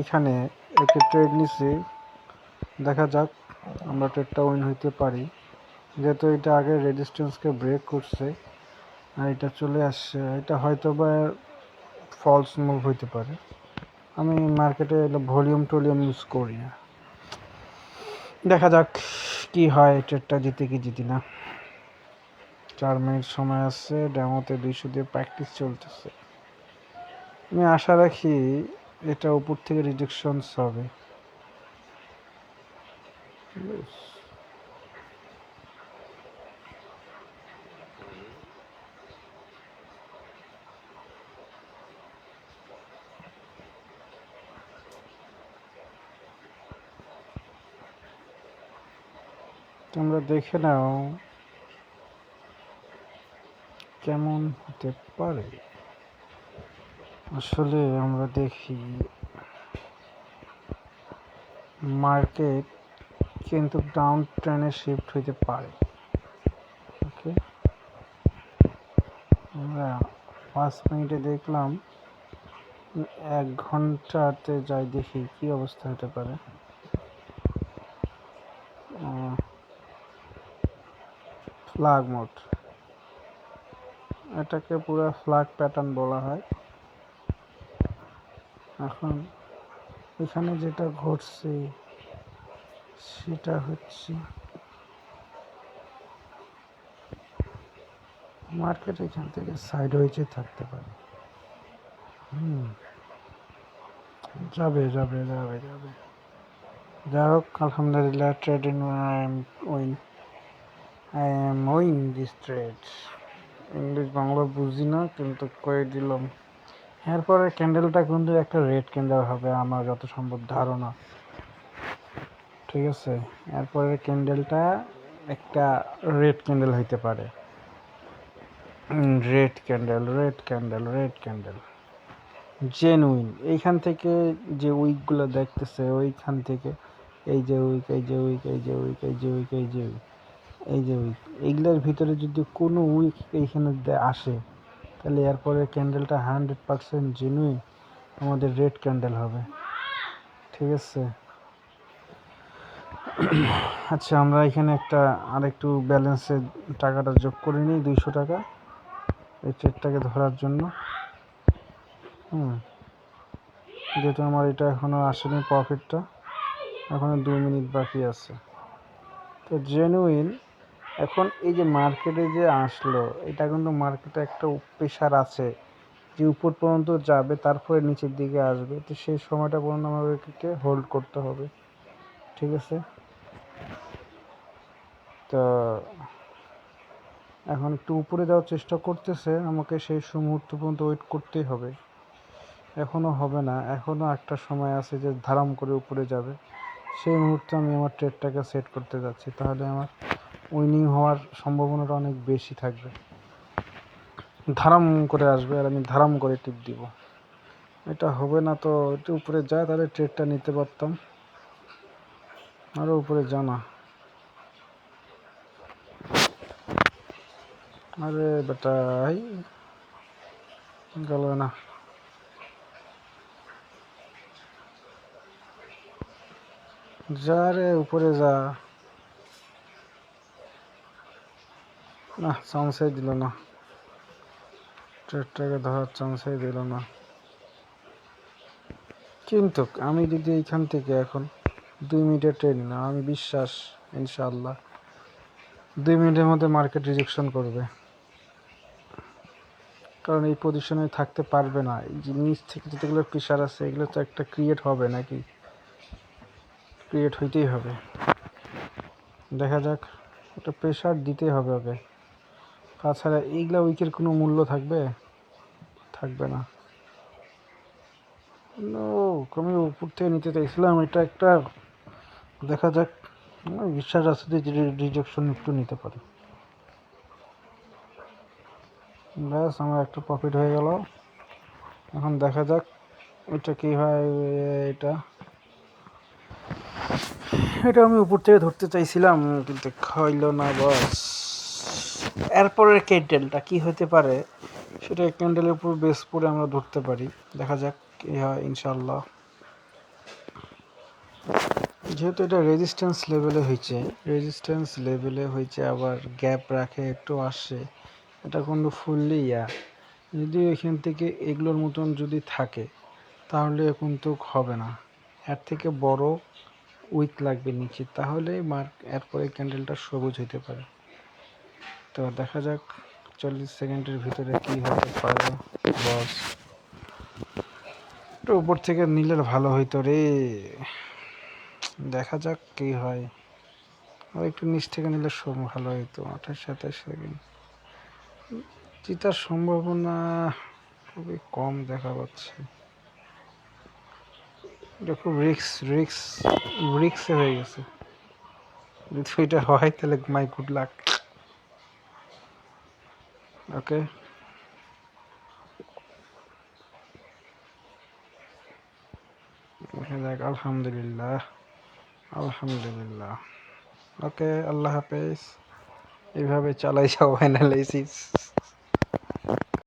এখানে একটি ট্রেড নিছি দেখা যাক আমরা ট্রেডটা উইন হইতে পারি। যেহেতু এটা আগে রেজিস্ট্যান্সকে ব্রেক করছে, আর এটা চলে আসছে, এটা হয়তো বা ফলস মুভ হইতে পারে। আমি মার্কেটে ভলিউম টলিউম ইউজ করি। না দেখা যাক কি হয় ট্রেডটা জিতে কি জিতি না। চার মিনিট সময় আছে ড্যামোতে দুইশো দিয়ে প্র্যাকটিস চলতেছে। আমি আশা রাখি এটা উপর থেকে রিজেকশনস হবে। তোমরা দেখে নাও কেমন হতে পারে। আসলে আমরা দেখি মার্কেট কিন্তু ডাউন ট্রেনে শিফট হইতে পারে। ওকে? আমরা পাঁচ মিনিটে দেখলাম এক ঘন্টাতে যাই দেখি কি অবস্থা হতে পারে। Flag mode. এটাকে পুরো ফ্ল্যাগ প্যাটার্ন বলা হয়। এখন এখানে যেটা ঘটছে, সেটা হচ্ছে মার্কেট এখান থেকে সাইড হয়েছে থাকতে পারে। হুম। যাবে যাবে যাবে যাবে। যাই হোক, আলহামদুলিল্লাহ trading win I am win this trade English Bangla বুঝি না, কিন্তু কয়ে দিলাম। এরপরে ক্যান্ডেলটা কিন্তু একটা রেড ক্যান্ডেল হবে, আমার যত সম্ভব ধারণা। ঠিক আছে? এরপরে ক্যান্ডেলটা একটা রেড ক্যান্ডেল হইতে পারে। Red candle red candle red candle genuine এইখান থেকে যে উইকগুলো দেখতেছে, ওইখান থেকে এই যে উইক এই যে উইক এই যে উইক এই যে উইক এই যে উইক এই যে উইক এইগুলোর ভিতরে যদি কোনো উইক এইখানে আসে তাহলে এরপরে ক্যান্ডেলটা হান্ড্রেড পারসেন্ট জেনুইন আমাদের রেড ক্যান্ডেল হবে। ঠিক আছে? আচ্ছা আমরা এখানে একটা আরেকটু ব্যালেন্সের টাকাটা যোগ করে নিই, দুইশো টাকা এই ট্রেডটাকে ধরার জন্য। হুম। যেহেতু আমার এটা এখনও আসেনি প্রফিটটা এখনও দুই মিনিট বাকি আছে। তো জেনুইন এখন এই যে মার্কেটে যে আসলো, এটা কিন্তু মার্কেটে একটা প্রেশার আছে যে উপর পর্যন্ত যাবে, তারপরে নিচের দিকে আসবে। তো সেই সময়টা পর্যন্ত আমাদেরকে হোল্ড করতে হবে, ঠিক আছে? তো এখন একটু উপরে যাওয়ার চেষ্টা করতেছে, আমাকে সেই মুহূর্ত পর্যন্ত ওয়েট করতেই হবে। এখনও হবে না এখনও একটা সময় আছে যে ধারাম করে উপরে যাবে। সেই মুহূর্তে আমি আমার ট্রেডটাকে সেট করতে যাচ্ছি। তাহলে আমার উইনিং হওয়ার সম্ভাবনাটা অনেক বেশি থাকবে। ধারাম করে আসবে আর আমি ধারাম করে টিপ দিব। এটা হবে না তো, একটু উপরে যায় তাহলে ট্রেডটা নিতে পারতাম। আরও উপরে জানা আরে বেটা গেল না। যা রে, উপরে যা। না, চান্সই দিল না। ট্রেডটাকে ধরার চান্সই দিল না। কিন্তু আমি যদি এইখান থেকে এখন দুই মিনিটের ট্রেন না আমি বিশ্বাস ইনশাল্লাহ দুই মিনিটের মধ্যে মার্কেট রিজেকশন করবে। কারণ এই পজিশনে থাকতে পারবে না। এই যে নিচ থেকে যেগুলো প্রেশার আছে, এগুলো তো একটা ক্রিয়েট হবে নাকি? ক্রিয়েট হইতেই হবে। দেখা যাক, একটা প্রেশার দিতেই হবে ওকে। তাছাড়া এইগুলা উইকের কোনো মূল্য থাকবে? থাকবে না। আমি উপর থেকে নিতে চাইছিলাম। এটা একটা, দেখা যাক। বিশ্বাস আছে যে রিজেকশন একটু নিতে পারি। ব্যাস, আমার একটা প্রফিট হয়ে গেল। এখন দেখা যাক এটা কি হয়, এটা। এটা আমি উপর থেকে ধরতে চাইছিলাম, কিন্তু খাইলো না বাস এরপরের ক্যান্ডেলটা কি হতে পারে, সেটা ক্যান্ডেলের উপর বেস করে আমরা ধরতে পারি। দেখা যাক কি হয় ইনশাল্লাহ যেহেতু এটা রেজিস্ট্যান্স লেভেলে হয়েছে রেজিস্ট্যান্স লেভেলে হয়েছে, আবার গ্যাপ রাখে, একটু আসে, এটা কিন্তু ফুললি ইয়া। যদি এখান থেকে এগুলোর মতন যদি থাকে, তাহলে কিন্তু হবে না। এর থেকে বড় উইক লাগবে নিচে, তাহলে মার্ক এরপরে ক্যান্ডেলটা সবুজ হতে পারে। তো দেখা যাক চল্লিশ সেকেন্ডের ভিতরে কি হতে পারে বস একটু উপর থেকে নিলে ভালো হইতো রে। দেখা যাক কি হয়। আর একটু নিচ থেকে নিলে ভালো হইতো, আঠাশ, সাতাশ সেকেন্ড। জিতার সম্ভাবনা খুবই কম দেখা পাচ্ছে। এটা খুব রিক্স রিক্স রিক্সে হয়ে গেছে। যদি এটা হয় তাহলে মাই গুড লাক ওকে দেখ আলহামদুলিল্লাহ আলহামদুলিল্লাহ ওকে আল্লাহ হাফেজ এইভাবে চালাই যাও অ্যানালাইসিস